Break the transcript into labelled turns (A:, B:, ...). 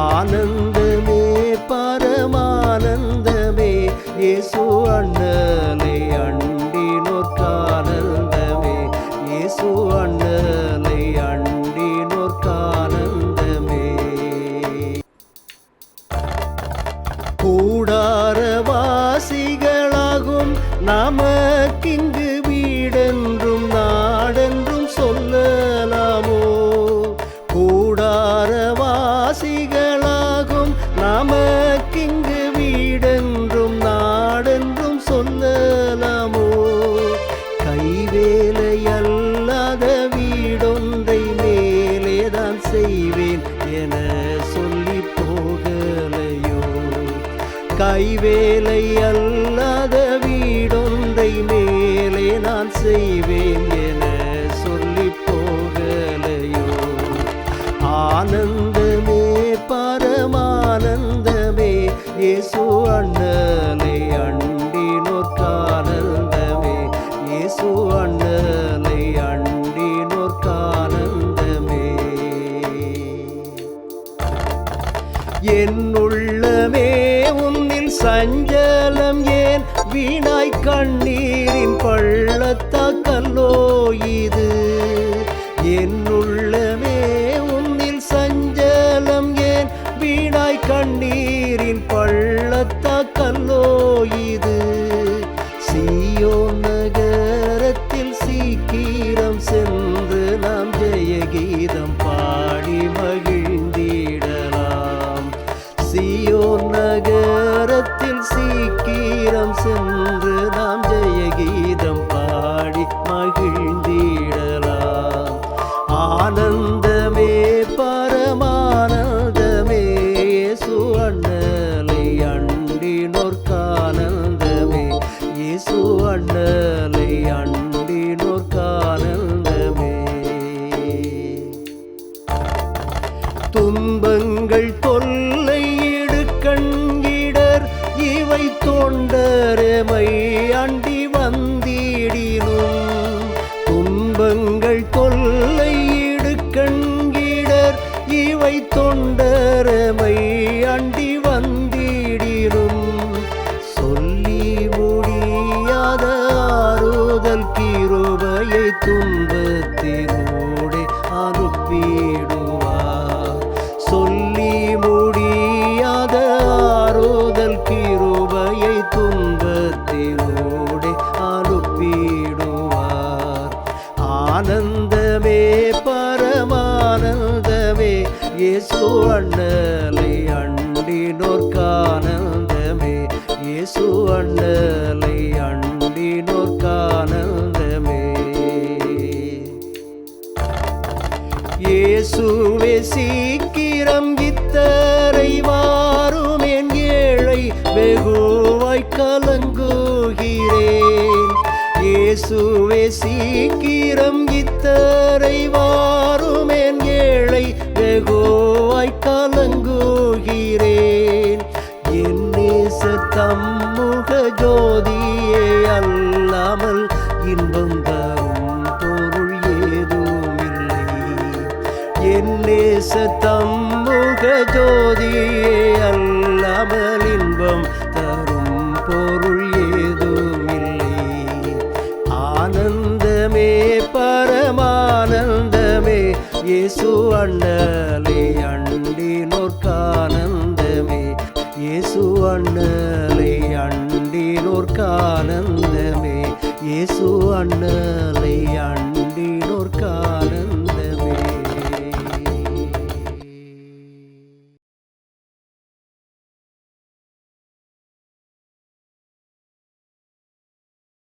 A: ஆனந்தமே பரமானந்தமே இயேசு அண்ணலை அண்டினோர்க்கானந்தமே இயேசு அண்ணலை அண்டினோர்க்கானந்தமே கூடாரவாசிகளாகும் நமக்கிங்கு வீடென்றும் நாடென்றும் சொல்ல நமக்கிங்கு வீடென்றும் நாடென்றும் சொல்லலாமோ கைவேலையல்லாத வீடொன்றை மேலேதான் செய்வேன் என சொல்லி போகலையோ? கைவேலை அல்லாத வீடொன்றை மேலே நான் செய்வேன் என சொல்லி போகலையோ? ஆனந்த என்னுள்ளமே உன்னில் சஞ்சலம் ஏன்? வீணாய் கண்ணீரின் பள்ளத்தாக்கல்லோ இது? என்னுள்ளமே உன்னில் சஞ்சலம் ஏன்? வீணாய் கண்ணீரின் பள்ளத்தாக்கல்லோ இது? சீயோ நகரத்தில் சீக்கிரம் செ சென்று நாம் ஜெயகீதம் பாடி மகிழ்ந்திடலாம் ஆனந்தமே பரமானந்தமே இயேசு அண்ணலை அண்டினோர்க்கானந்தமே இயேசு அண்ணலை அண்டினோர்க்கானந்தமே துன்பங்கள் தொல்லை இவை தொண்டரமை அண்டி வந்திடினும் துன்பங்கள் தொல்லை இடுக்கண்கிடர் இவை தொண்டரமை அண்டி வந்திடினும் சொல்லி முடியாத ஆறுதல் கிருபையை துன்பத்தினோடு இயேசு அண்ணலை அண்டினோர் அண்டினோர்க்கானந்தமே இயேசு அண்ணலை அண்டினோர் அண்டினோர்க்கானந்தமே இயேசுவே சீக்கிரம் இத்தரை வாரும் என் ஏழை வெகுவாய் கலங்குகிறேன். இயேசுவே சீக்கிரம் இத்தரை வாரும் என் ஏழை வெகுவாய் கலங்குகிறேன் என் நேச தம்முக ஜோதியே அல்லாமல் இன்பம் தரும் பொருள் ஏதும் இல்லை என் நேச தம்முக ஜோதியே அல்லாமல் இன்பம் தரும் இயேசு அண்ணலே அண்டினோர்க்கானந்தமே இயேசு அண்ணலே அண்டினோர்க்கானந்தமே இயேசு அண்ணலே